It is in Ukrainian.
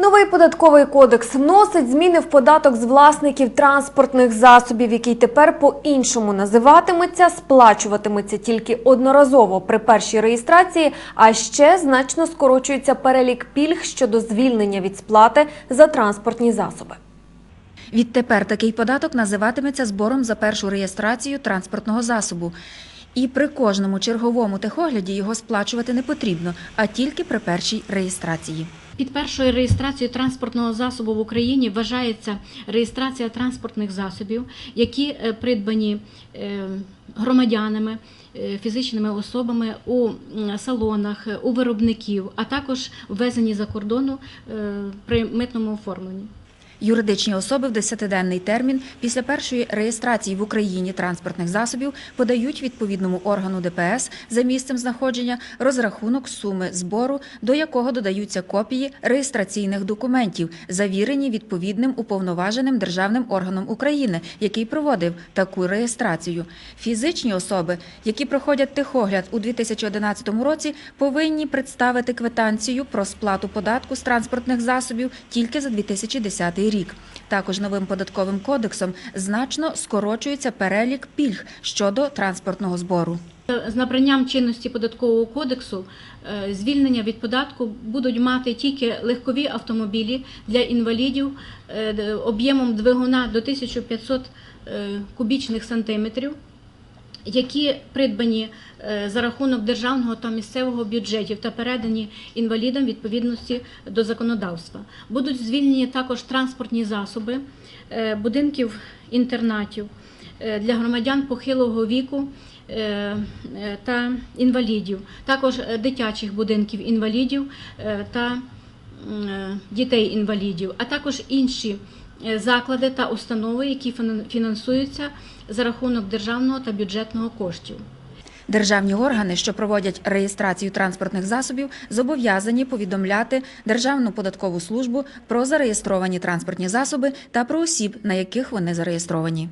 Новий податковий кодекс вносить зміни в податок з власників транспортних засобів, який тепер по-іншому називатиметься, сплачуватиметься тільки одноразово при першій реєстрації, а ще значно скорочується перелік пільг щодо звільнення від сплати за транспортні засоби. Відтепер такий податок називатиметься збором за першу реєстрацію транспортного засобу. І при кожному черговому техогляді його сплачувати не потрібно, а тільки при першій реєстрації. Під першою реєстрацією транспортного засобу в Україні вважається реєстрація транспортних засобів, які е, придбані е, громадянами, е, фізичними особами у салонах, у виробників, а також ввезені за кордону при митному оформленні. Юридичні особи в 10-денний термін після першої реєстрації в Україні транспортних засобів подають відповідному органу ДПС за місцем знаходження розрахунок суми збору, до якого додаються копії реєстраційних документів, завірені відповідним уповноваженим державним органом України, який проводив таку реєстрацію. Фізичні особи, які проходять техогляд у 2011 році, повинні представити квитанцію про сплату податку з транспортних засобів тільки за 2010 рік. Також новим податковим кодексом значно скорочується перелік пільг щодо транспортного збору. З набранням чинності податкового кодексу е, звільнення від податку будуть мати тільки легкові автомобілі для інвалідів е, об'ємом двигуна до 1500 е, кубічних сантиметрів, які придбані е, за рахунок державного та місцевого бюджетів та передані інвалідам відповідності до законодавства. Будуть звільнені також транспортні засоби е, будинків інтернатів е, для громадян похилого віку та інвалідів, також дитячих будинків інвалідів та е, дітей-інвалідів, а також інші заклади та установи, які фінан- фінансуються за рахунок державного та бюджетного коштів. Державні органи, що проводять реєстрацію транспортних засобів, зобов'язані повідомляти Державну податкову службу про зареєстровані транспортні засоби та про осіб, на яких вони зареєстровані.